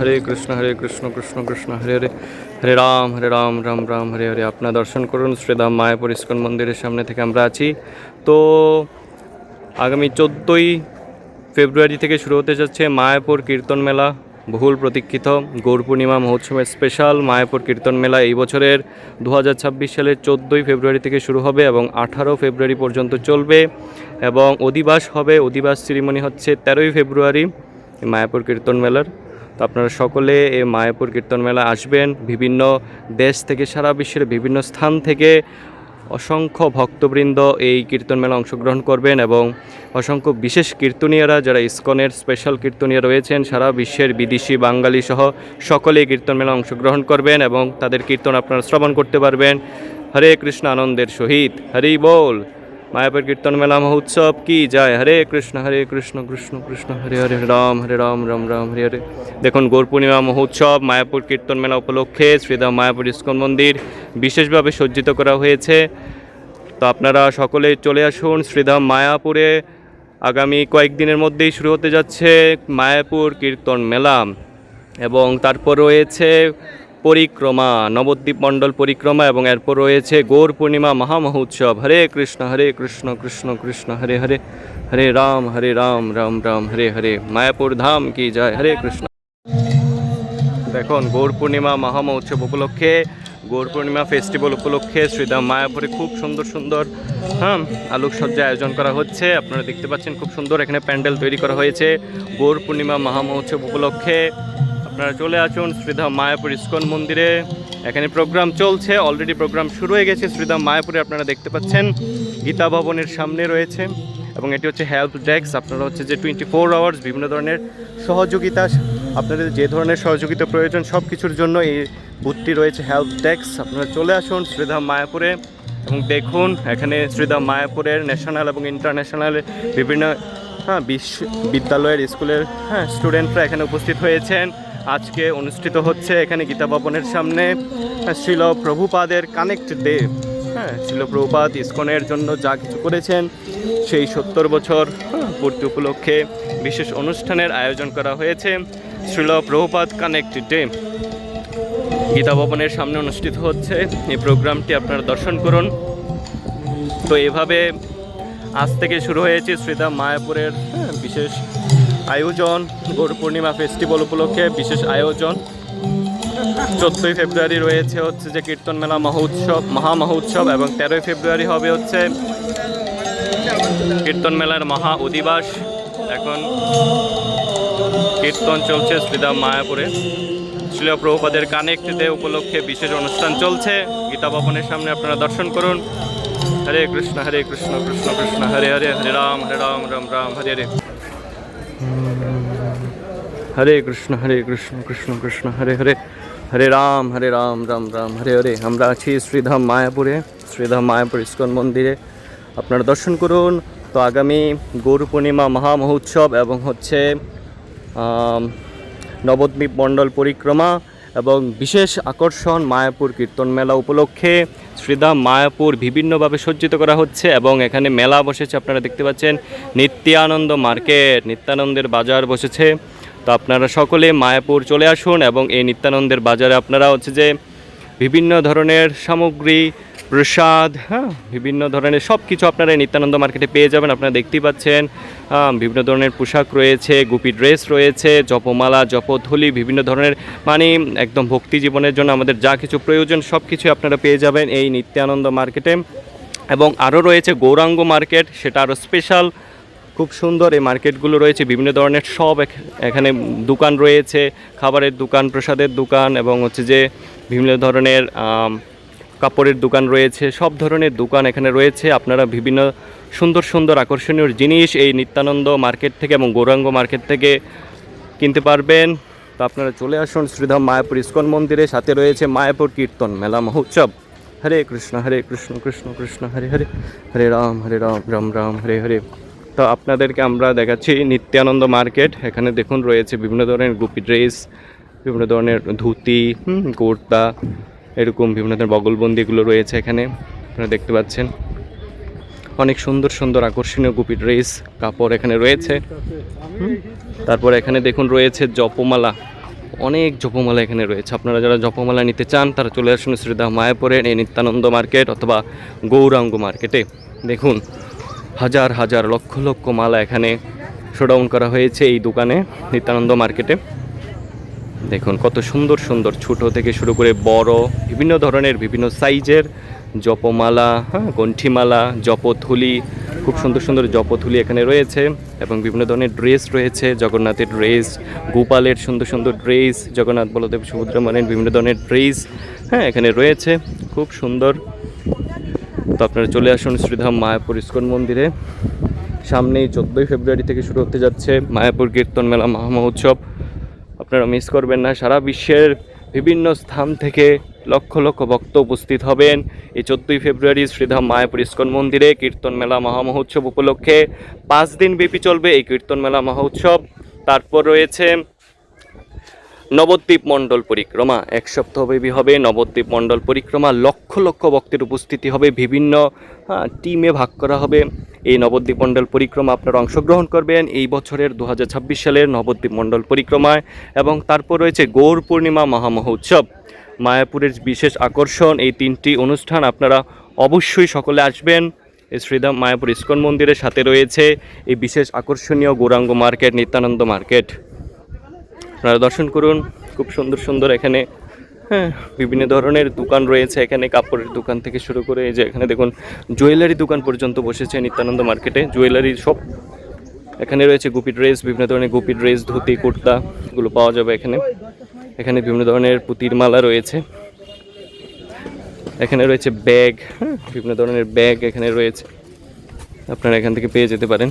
হরে কৃষ্ণ হরে কৃষ্ণ কৃষ্ণ কৃষ্ণ, হরে হরে। হরে রাম হরে রাম রাম রাম, হরে হরে। আপনার দর্শন করুন শ্রীধাম মায়াপুর ইস্কন মন্দিরের সামনে থেকে আমরা আছি। তো আগামী চোদ্দোই ফেব্রুয়ারি থেকে শুরু হতে যাচ্ছে মায়াপুর কীর্তন মেলা, বহুল প্রতীক্ষিত। গৌর পূর্ণিমা মহোৎসবের স্পেশাল মায়াপুর কীর্তন মেলা এই বছরের দু হাজার ছাব্বিশ সালের চোদ্দোই ফেব্রুয়ারি থেকে শুরু হবে এবং আঠারো ফেব্রুয়ারি পর্যন্ত চলবে এবং অধিবাস হবে। অধিবাস সিরিমনি হচ্ছে তেরোই ফেব্রুয়ারি মায়াপুর কীর্তন মেলার। তো আপনারা সকলে এই মায়াপুর কীর্তন মেলা আসবেন। বিভিন্ন দেশ থেকে, সারা বিশ্বের বিভিন্ন স্থান থেকে অসংখ্য ভক্তবৃন্দ এই কীর্তন মেলা অংশগ্রহণ করবেন এবং অসংখ্য বিশেষ কীর্তনীয়রা, যারা ইসকনের স্পেশাল কীর্তনীয় রয়েছেন, সারা বিশ্বের বিদেশি, বাঙালি সহ সকলে কীর্তন মেলা অংশগ্রহণ করবেন এবং তাদের কীর্তন আপনারা শ্রবণ করতে পারবেন। হরে কৃষ্ণ আনন্দের সহিত। হরি বল। মায়াপুর কীর্তন মেলা মহোৎসব কি যায়? হরে কৃষ্ণ হরে কৃষ্ণ কৃষ্ণ কৃষ্ণ, হরে হরে রাম হরে রাম রাম রাম, হরে হরে। দেখুন, গৌর পূর্ণিমা মহোৎসব মায়াপুর কীর্তন মেলা উপলক্ষে শ্রীধাম মায়াপুর ইস্কন মন্দির বিশেষভাবে সজ্জিত করা হয়েছে। তো আপনারা সকলে চলে আসুন শ্রীধাম মায়াপুরে। আগামী কয়েকদিনের মধ্যেই শুরু হতে যাচ্ছে মায়াপুর কীর্তন মেলা এবং তারপর রয়েছে পরিক্রমা, নবদ্বীপ মণ্ডল পরিক্রমা এবং এরপর রয়েছে গৌর পূর্ণিমা মহামহোৎসব। হরে কৃষ্ণ হরে কৃষ্ণ কৃষ্ণ কৃষ্ণ, হরে হরে হরে রাম হরে রাম রাম রাম, হরে হরে। মায়াপুর ধাম কি যায় হরে কৃষ্ণ। দেখুন, গৌর পূর্ণিমা মহামহোৎসব উপলক্ষে, গৌর পূর্ণিমা ফেস্টিভ্যাল উপলক্ষে শ্রীধাম মায়াপুরে খুব সুন্দর সুন্দর হ্যাঁ আলোকসজ্জা আয়োজন করা হচ্ছে। আপনারা দেখতে পাচ্ছেন খুব সুন্দর এখানে প্যান্ডেল তৈরি করা হয়েছে। গৌর পূর্ণিমা মহামহোৎসব উপলক্ষে আপনারা চলে আসুন শ্রীধাম মায়াপুর ইস্কন মন্দিরে। এখানে প্রোগ্রাম চলছে অলরেডি প্রোগ্রাম শুরু হয়ে গেছে। শ্রীধাম মায়াপুরে আপনারা দেখতে পাচ্ছেন, গীতা ভবনের সামনে রয়েছে এবং এটি হচ্ছে হেল্প ডেস্ক আপনারা হচ্ছে যে টোয়েন্টি ফোর আওয়ার্স বিভিন্ন ধরনের সহযোগিতা, আপনাদের যে ধরনের সহযোগিতা প্রয়োজন সব কিছুর জন্য এই বুথটি রয়েছে হেল্প ডেস্ক আপনারা চলে আসুন শ্রীধাম মায়াপুরে এবং দেখুন, এখানে শ্রীধাম মায়াপুরের ন্যাশনাল এবং ইন্টারন্যাশনাল বিভিন্ন হ্যাঁ বিশ্ব বিদ্যালয়ের স্কুলের হ্যাঁ স্টুডেন্টরা এখানে উপস্থিত হয়েছেন। আজকে অনুষ্ঠিত হচ্ছে এখানে গীতা ভবনের সামনে হ্যাঁ, শিল প্রভুপাদের কানেক্ট ডে। হ্যাঁ শিল প্রভুপাদ ইস্কনের জন্য যা কিছু করেছেন সেই সত্তর বছর হ্যাঁ, পূর্তি উপলক্ষে বিশেষ অনুষ্ঠানের আয়োজন করা হয়েছে শিল প্রভুপাদ কানেক্ট ডে। গীতা ভবনের সামনে অনুষ্ঠিত হচ্ছে এই প্রোগ্রামটি আপনারা দর্শন করুন। তো এভাবে আজ থেকে শুরু হয়েছে শ্রীধাম মায়াপুরের হ্যাঁ, বিশেষ আয়োজন গৌর পূর্ণিমা ফেস্টিভ্যাল উপলক্ষে বিশেষ আয়োজন। চোদ্দোই ফেব্রুয়ারি রয়েছে হচ্ছে যে কীর্তন মেলা মহোৎসব মহা মহোৎসব এবং তেরোই ফেব্রুয়ারি হবে হচ্ছে কীর্তন মেলার মহা অধিবাস। এখন কীর্তন চলছে শ্রীধাম মায়াপুরে। শিল প্রভুপাদের কানেক্ট ডে উপলক্ষে বিশেষ অনুষ্ঠান চলছে। গীতা ভবনের সামনে আপনারা দর্শন করুন। হরে কৃষ্ণ হরে কৃষ্ণ কৃষ্ণ কৃষ্ণ, হরে হরে হরে রাম হরে রাম রাম রাম, হরে হরে। হরে কৃষ্ণ হরে কৃষ্ণ কৃষ্ণ কৃষ্ণ, হরে হরে। হরে রাম হরে রাম রাম রাম, হরে হরে। আমরা আছি শ্রীধাম মায়াপুরে, শ্রীধাম মায়াপুর ইস্কন মন্দিরে। আপনারা দর্শন করুন। তো আগামী গৌর পূর্ণিমা মহা মহোৎসব এবং হচ্ছে নবদ্বীপ মণ্ডল পরিক্রমা এবং বিশেষ আকর্ষণ মায়াপুর কীর্তন মেলা উপলক্ষে শ্রীধাম মায়াপুর বিভিন্নভাবে সজ্জিত করা হচ্ছে এবং এখানে মেলা বসেছে, আপনারা দেখতে পাচ্ছেন, নিত্যানন্দ মার্কেট, নিত্যানন্দের বাজার বসেছে। তো আপনারা সকলে মায়াপুর চলে আসুন এবং এই নিত্যানন্দের বাজারে আপনারা হচ্ছে যে বিভিন্ন ধরনের সামগ্রী, প্রসাদ হ্যাঁ বিভিন্ন ধরনের সব কিছু আপনারা নিত্যানন্দ মার্কেটে পেয়ে যাবেন। আপনারা দেখতেই পাচ্ছেন বিভিন্ন ধরনের পোশাক রয়েছে, গুপি ড্রেস রয়েছে, জপমালা জপথলি বিভিন্ন ধরনের মানে একদম ভক্তি জীবনের জন্য আমাদের যা কিছু প্রয়োজন সব কিছু আপনারা পেয়ে যাবেন এই নিত্যানন্দ মার্কেটে। এবং আরও রয়েছে গৌরাঙ্গ মার্কেট, সেটা আরও স্পেশাল খুব সুন্দর এই মার্কেটগুলো রয়েছে, বিভিন্ন ধরনের সব এখানে দোকান রয়েছে, খাবারের দোকান, প্রসাদের দোকান, এবং হচ্ছে যে বিভিন্ন ধরনের কাপড়ের দোকান রয়েছে, সব ধরনের দোকান এখানে রয়েছে। আপনারা বিভিন্ন সুন্দর সুন্দর আকর্ষণীয় জিনিস এই নিত্যানন্দ মার্কেট থেকে এবং গৌরাঙ্গ মার্কেট থেকে কিনতে পারবেন। তো আপনারা চলে আসুন শ্রীধাম মায়াপুর ইস্কন মন্দিরে, সাথে রয়েছে মায়াপুর কীর্তন মেলা মহোৎসব। হরে কৃষ্ণ হরে কৃষ্ণ কৃষ্ণ কৃষ্ণ, হরে হরে হরে রাম হরে রাম রাম রাম, হরে হরে। তো আপনাদেরকে আমরা দেখাচ্ছি নিত্যানন্দ মার্কেট, এখানে দেখুন রয়েছে বিভিন্ন ধরনের গুপি ড্রেস, বিভিন্ন ধরনের ধুতি কুর্তা এরকম বিভিন্ন ধরনের বগলবন্দিগুলো রয়েছে এখানে, আপনারা দেখতে পাচ্ছেন। অনেক সুন্দর সুন্দর আকর্ষণীয় গুপি ড্রেস, কাপড় এখানে রয়েছে। তারপর এখানে দেখুন রয়েছে জপমালা। অনেক জপমালা এখানে রয়েছে। আপনারা যারা জপমালা নিতে চান, তারা চলে আসুন শ্রীদা মায়াপুরের এই নিত্যানন্দ মার্কেট অথবা গৌরাঙ্গ মার্কেটে। দেখুন, হাজার হাজার লক্ষ লক্ষ মালা এখানে শোডাউন করা হয়েছে এই দোকানে, নিত্যানন্দ মার্কেটে। দেখুন, কত সুন্দর সুন্দর, ছোট থেকে শুরু করে বড়, বিভিন্ন ধরনের, বিভিন্ন সাইজের জপমালা হ্যাঁ কণ্ঠিমালা জপথুলি, খুব সুন্দর সুন্দর জপথুলি এখানে রয়েছে এবং বিভিন্ন ধরনের ড্রেস রয়েছে, জগন্নাথের ড্রেস, গোপালের সুন্দর সুন্দর ড্রেস, জগন্নাথ বলদেব সুভদ্রমানের বিভিন্ন ধরনের ড্রেস হ্যাঁ এখানে রয়েছে, খুব সুন্দর। তো আপনারা চলে আসুন শ্রীধাম মায়াপুর ইস্কন মন্দিরে। সামনেই চোদ্দোই ফেব্রুয়ারি থেকে শুরু হতে যাচ্ছে মায়াপুর কীর্তন মেলা মহামহোৎসব আপনারা মিস করবেন না। সারা বিশ্বের বিভিন্ন স্থান থেকে লক্ষ লক্ষ ভক্ত উপস্থিত হবেন। এই চোদ্দোই ফেব্রুয়ারি শ্রীধাম মায়াপুর ইস্কন মন্দিরে কীর্তন মেলা মহামহোৎসব উপলক্ষে পাঁচ দিন ব্যাপী চলবে এই কীর্তন মেলা মহোৎসব। তারপর রয়েছে নবদ্বীপ মণ্ডল পরিক্রমা। এক সপ্তাহব্যাপী হবে নবদ্বীপ মণ্ডল পরিক্রমা। লক্ষ লক্ষ ভক্তের উপস্থিতি হবে, বিভিন্ন টিমে ভাগ করা হবে। এই নবদ্বীপ মণ্ডল পরিক্রমা আপনারা অংশগ্রহণ করবেন এই বছরের দু হাজার ছাব্বিশ সালের নবদ্বীপ মণ্ডল পরিক্রমায়। এবং তারপর রয়েছে গৌর পূর্ণিমা মহামহোৎসব মায়াপুরের বিশেষ আকর্ষণ এই তিনটি অনুষ্ঠান আপনারা অবশ্যই সকলে আসবেন। শ্রীধাম মায়াপুর ইস্কন মন্দিরের সাথে রয়েছে এই বিশেষ আকর্ষণীয় গৌরাঙ্গ মার্কেট, নিত্যানন্দ মার্কেট। আপনারা দর্শন করুন, খুব সুন্দর সুন্দর এখানে হ্যাঁ বিভিন্ন ধরনের দোকান রয়েছে, এখানে কাপড়ের দোকান থেকে শুরু করে এই যে এখানে দেখুন, জুয়েলারি দোকান পর্যন্ত বসেছে নিত্যানন্দ মার্কেটে। জুয়েলারি সব এখানে রয়েছে, গুপি ড্রেস, বিভিন্ন ধরনের গুপি ড্রেস, ধুতি, কুর্তা, এগুলো পাওয়া যাবে এখানে। এখানে বিভিন্ন ধরনের পুতির মালা রয়েছে। এখানে রয়েছে ব্যাগ হ্যাঁ বিভিন্ন ধরনের ব্যাগ এখানে রয়েছে। আপনারা এখান থেকে পেয়ে যেতে পারেন।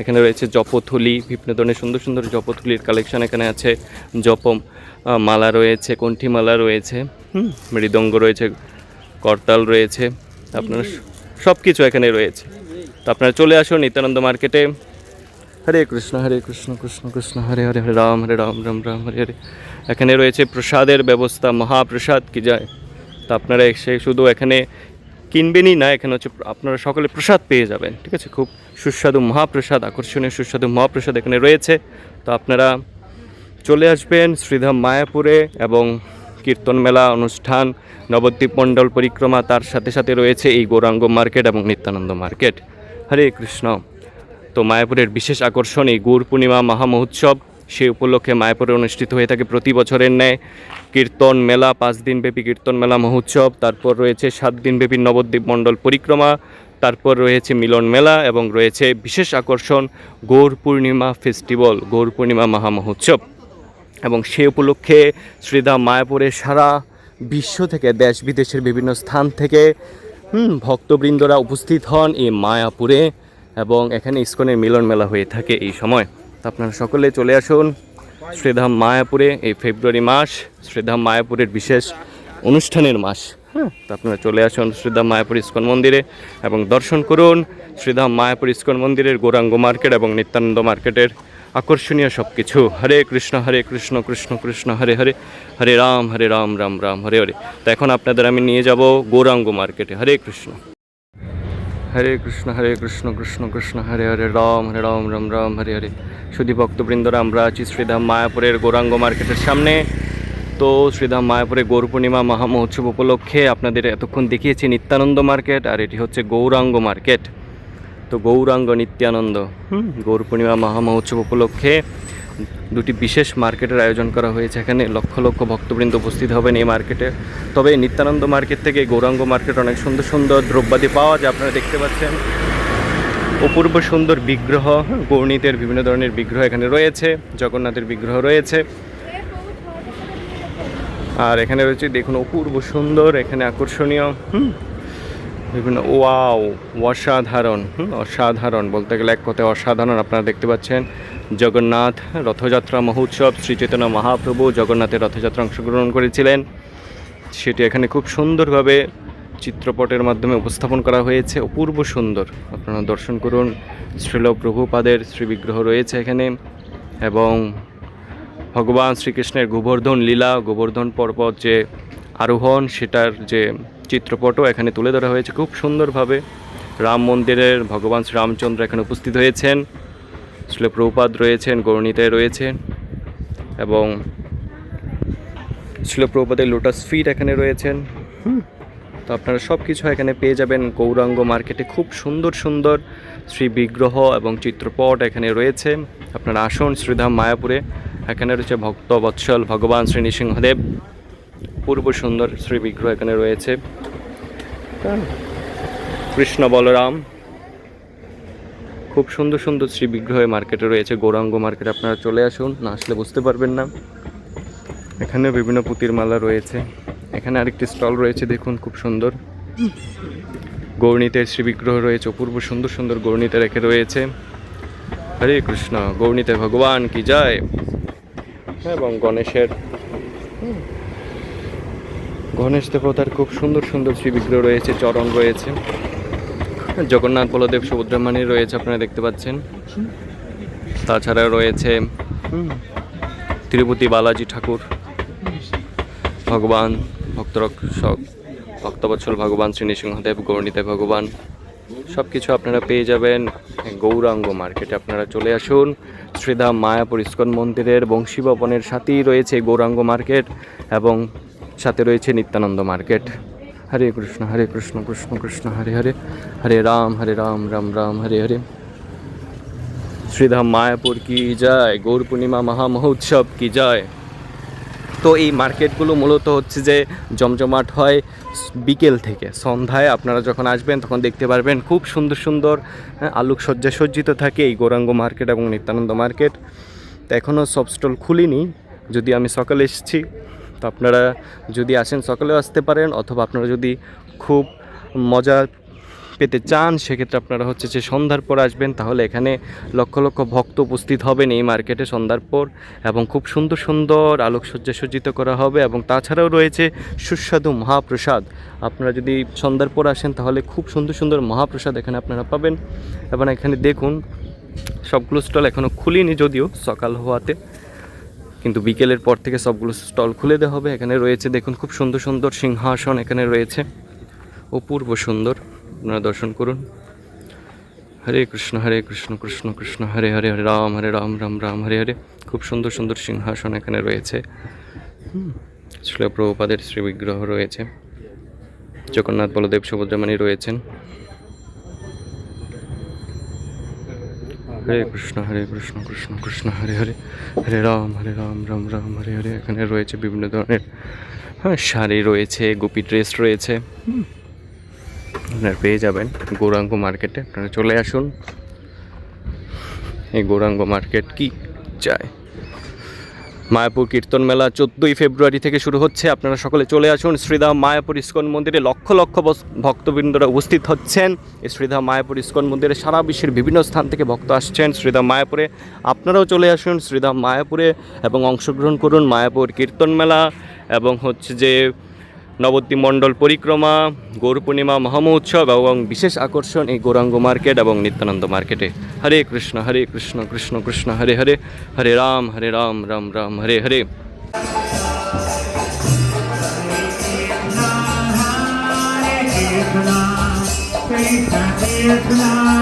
এখানে রয়েছে জপথলি বিভিন্ন ধরনের সুন্দর সুন্দর জপথলির কালেকশন এখানে আছে। জপ মালা রয়েছে কণ্ঠি মালা রয়েছে হুম, মৃদঙ্গ রয়েছে করতাল রয়েছে আপনার সব কিছু এখানে রয়েছে। তো আপনারা চলে আসুন নিত্যানন্দ মার্কেটে। হরে কৃষ্ণ হরে কৃষ্ণ কৃষ্ণ কৃষ্ণ হরে হরে হরে রাম হরে রাম রাম রাম হরে হরে। এখানে রয়েছে প্রসাদের ব্যবস্থা মহাপ্রসাদ কি যায়? তা আপনারা এসে শুধু এখানে কিনবেনই না, এখানে হচ্ছে আপনারা সকলে প্রসাদ পেয়ে যাবেন, ঠিক আছে? খুব সুস্বাদু, মহাপ্রসাদ, আকর্ষণীয় সুস্বাদু মহাপ্রসাদ এখানে রয়েছে। তো আপনারা চলে আসবেন শ্রীধাম মায়াপুরে এবং কীর্তন মেলা, অনুষ্ঠান, নবদ্বীপ মণ্ডল পরিক্রমা, তার সাথে সাথে রয়েছে এই গৌরাঙ্গ মার্কেট এবং নিত্যানন্দ মার্কেট। হরে কৃষ্ণ। তো মায়াপুরের বিশেষ আকর্ষণ এই গৌর পূর্ণিমা মহামহোৎসব সেই উপলক্ষে মায়াপুরে অনুষ্ঠিত হয়ে থাকে প্রতি বছরের ন্যায় কীর্তন মেলা, পাঁচ দিনব্যাপী কীর্তন মেলা, মহোৎসব। তারপর রয়েছে সাত দিনব্যাপী নবদ্বীপ মণ্ডল পরিক্রমা। তারপর রয়েছে মিলন মেলা এবং রয়েছে বিশেষ আকর্ষণ গৌর পূর্ণিমা ফেস্টিভ্যাল, গৌর পূর্ণিমা মহামহোৎসব। এবং সে উপলক্ষে শ্রীধাম মায়াপুরে সারা বিশ্ব থেকে, দেশ বিদেশের বিভিন্ন স্থান থেকে ভক্তবৃন্দরা উপস্থিত হন এই মায়াপুরে। এবং এখানে ইস্কনের মিলন মেলা হয়ে থাকে এই সময়। তো আপনারা সকলে চলে আসুন শ্রীধাম মায়াপুরে, এই ফেব্রুয়ারি মাস, শ্রীধাম মায়াপুরের বিশেষ অনুষ্ঠানের মাস। হ্যাঁ তো আপনারা চলে আসুন শ্রীধাম মায়াপুর ইস্কন মন্দিরে এবং দর্শন করুন শ্রীধাম মায়াপুর ইস্কন মন্দিরের গৌরাঙ্গ মার্কেট এবং নিত্যানন্দ মার্কেটের আকর্ষণীয় সব কিছু হরে কৃষ্ণ হরে কৃষ্ণ কৃষ্ণ কৃষ্ণ, হরে হরে হরে রাম হরে রাম রাম রাম, হরে হরে। তো এখন আপনাদের আমি নিয়ে যাব গৌরাঙ্গ মার্কেটে। হরে কৃষ্ণ। হরে কৃষ্ণ হরে কৃষ্ণ কৃষ্ণ কৃষ্ণ, হরে হরে রাম হরে রাম রাম রাম, হরে হরে। সুধী ভক্তবৃন্দরা, আমরা আছি শ্রীধাম মায়াপুরের গৌরাঙ্গ মার্কেটের সামনে। তো শ্রীধাম মায়াপুরে গৌর পূর্ণিমা মহামহোৎসব উপলক্ষে আপনাদের এতক্ষণ দেখিয়েছি নিত্যানন্দ মার্কেট, আর এটি হচ্ছে গৌরাঙ্গ মার্কেট। তো গৌরাঙ্গ নিত্যানন্দ, হুম, গৌর পূর্ণিমা মহামহোৎসব উপলক্ষে দুটি বিশেষ মার্কেটের আয়োজন করা হয়েছে। এখানে লক্ষ লক্ষ ভক্তবৃন্দ উপস্থিত হবেন এই মার্কেটে। তবে নিত্যানন্দ মার্কেট থেকে গৌরাঙ্গ মার্কেট অনেক সুন্দর সুন্দর দ্রব্যাদি পাওয়া যায়, আপনারা দেখতে পাচ্ছেন। অপূর্ব সুন্দর বিগ্রহ গৌরনীতের বিভিন্ন ধরনের বিগ্রহ এখানে রয়েছে, জগন্নাথের বিগ্রহ রয়েছে। আর এখানে রয়েছে, দেখুন, অপূর্ব সুন্দর, এখানে আকর্ষণীয় বিভিন্ন, ওয়াও, অসাধারণ অসাধারণ বলতে গেলে এক কথায় অসাধারণ, আপনারা দেখতে পাচ্ছেন। জগন্নাথ রথযাত্রা মহোৎসব শ্রী চৈতন্য মহাপ্রভু জগন্নাথের রথযাত্রা অংশগ্রহণ করেছিলেন। সেটি এখানে খুব সুন্দরভাবে চিত্রপটের মাধ্যমে উপস্থাপন করা হয়েছে। অপূর্ব সুন্দর। আপনারা দর্শন করুন। শ্রীল প্রভুপাদের শ্রী বিগ্রহ রয়েছে এখানে এবং ভগবান শ্রীকৃষ্ণের গোবর্ধন লীলা, গোবর্ধন পর্বত যে আরোহণ, সেটার যে চিত্রপটও এখানে তুলে ধরা হয়েছে। খুব সুন্দরভাবে রাম মন্দিরের ভগবান শ্রীরামচন্দ্র এখানে উপস্থিত হয়েছেন। শ্রী প্রভুপাদ রয়েছেন গৌরনীতে রয়েছেন এবং ছিল প্রপাদের লোটাস ফিট এখানে রয়েছেন। তো আপনারা সব কিছু এখানে পেয়ে যাবেন গৌরাঙ্গ মার্কেটে। খুব সুন্দর সুন্দর শ্রী বিগ্রহ এবং চিত্রপট এখানে রয়েছে। আপনারা আসুন শ্রীধাম মায়াপুরে। এখানে রয়েছে ভক্ত বৎসল, ভগবান শ্রী নৃসিংহদেব। পূর্ব সুন্দর শ্রী বিগ্রহ এখানে রয়েছে। কৃষ্ণ বলরাম। খুব সুন্দর সুন্দর শ্রী বিগ্রহ মার্কেটে রয়েছে, গৌরাঙ্গ মার্কেটে, আপনারা চলে আসুন, না আসলে বুঝতে পারবেন না। এখানে বিভিন্ন পুতির মালা রয়েছে, এখানে আরেকটি স্টল রয়েছে, দেখুন, খুব সুন্দর। গৌরনীতের শ্রী বিগ্রহ রয়েছে, অপূর্ব সুন্দর সুন্দর গৌরনীতে রেখে রয়েছে। হরে কৃষ্ণ, গৌরনীতে ভগবান কি যায় এবং গণেশের, গণেশ দেবতার খুব সুন্দর সুন্দর শ্রী বিগ্রহ রয়েছে, চরণ রয়েছে। জগন্নাথ, বলদেব সুভদ্রামানি রয়েছে আপনারা দেখতে পাচ্ছেন। তাছাড়া রয়েছে তিরুপতি বালাজি ঠাকুর, ভগবান ভক্তরক্ষক ভক্তবৎসল ভগবান, শ্রী নৃসিংহদেব, গৌরনীতে ভগবান সব কিছু আপনারা পেয়ে যাবেন গৌরাঙ্গ মার্কেটে। আপনারা চলে আসুন, শ্রীধাম মায়াপুর ইস্কন মন্দিরের বংশী ভবনের সাথেই রয়েছে গৌরাঙ্গ মার্কেট এবং সাথে রয়েছে নিত্যানন্দ মার্কেট। হরে কৃষ্ণ হরে কৃষ্ণ কৃষ্ণ কৃষ্ণ হরে হরে হরে রাম হরে রাম রাম রাম হরে হরে। শ্রীধাম মায়াপুর কি যায়? গৌর পূর্ণিমা মহা মহোৎসব কি যায়? তো এই মার্কেটগুলো মূলত হচ্ছে যে জমজমাট হয় বিকেল থেকে। সন্ধ্যায় আপনারা যখন আসবেন তখন দেখতে পারবেন খুব সুন্দর সুন্দর হ্যাঁ, আলোকসজ্জা সজ্জিত থাকে এই গৌরাঙ্গ মার্কেট এবং নিত্যানন্দ মার্কেট। তো এখনও সব স্টল খুলিনি। যদি আমি সকালে এসেছি তো আপনারা যদি আসেন, সকালেও আসতে পারেন অথবা আপনারা যদি খুব মজা পেতে চান, সেক্ষেত্রে আপনারা হচ্ছে যে সন্ধ্যার পর আসবেন। তাহলে এখানে লক্ষ লক্ষ ভক্ত উপস্থিত হবেন এই মার্কেটে সন্ধ্যার পর এবং খুব সুন্দর সুন্দর আলোকসজ্জা সজ্জিত করা হবে এবং তাছাড়াও রয়েছে সুস্বাদু মহাপ্রসাদ। আপনারা যদি সন্ধ্যার পর আসেন, তাহলে খুব সুন্দর সুন্দর মহাপ্রসাদ এখানে আপনারা পাবেন। এবং এখানে দেখুন, সবগুলো স্টল এখনও খুলিনি যদিও সকাল হওয়াতে। কিন্তু বিকেলের পর থেকে সবগুলো স্টল খুলে দেওয়া হবে। এখানে রয়েছে দেখুন খুব সুন্দর সুন্দর সিংহাসন এখানে রয়েছে। অপূর্ব সুন্দর আপনারা দর্শন করুন। হরে কৃষ্ণ হরে কৃষ্ণ কৃষ্ণ কৃষ্ণ হরে হরে হরে রাম হরে রাম রাম রাম হরে হরে। খুব সুন্দর সুন্দর সিংহাসন এখানে রয়েছে। হুম, শিল প্রভুপাদের শ্রী রয়েছে। জগন্নাথ বলদেব সুভদ্রামানি রয়েছেন। হরে কৃষ্ণ হরে কৃষ্ণ কৃষ্ণ কৃষ্ণ, হরে হরে হরে রাম হরে রাম রাম রাম, হরে হরে। এখানে রয়েছে বিভিন্ন ধরনের হ্যাঁ শাড়ি রয়েছে, গোপী ড্রেস রয়েছে। আপনারা পেয়ে যাবেন গৌরাঙ্গ মার্কেটে। আপনারা চলে আসুন। এই গৌরাঙ্গ মার্কেট কি চায়? মায়াপুর কীর্তন মেলা চোদ্দোই ফেব্রুয়ারি থেকে শুরু হচ্ছে। আপনারা সকলে চলে আসুন। শ্রীধাম মায়াপুর ইস্কন মন্দিরে লক্ষ লক্ষ ভক্তবৃন্দরা উপস্থিত হচ্ছেন। এই শ্রীধাম মায়াপুর ইস্কন মন্দিরে সারা বিশ্বের বিভিন্ন স্থান থেকে ভক্ত আসছেন। শ্রীধাম মায়াপুরে আপনারাও চলে আসুন। শ্রীধাম মায়াপুরে এবং অংশগ্রহণ করুন মায়াপুর কীর্তন মেলা এবং হচ্ছে যে নবদ্বীপ মণ্ডল পরিক্রমা গৌর পূর্ণিমা মহামহোৎসব এবং বিশেষ আকর্ষণ এই গৌরাঙ্গ মার্কেট এবং নিত্যানন্দ মার্কেটে হরে কৃষ্ণ হরে কৃষ্ণ কৃষ্ণ কৃষ্ণ হরে হরে হরে রাম হরে রাম রাম রাম হরে হরে Hare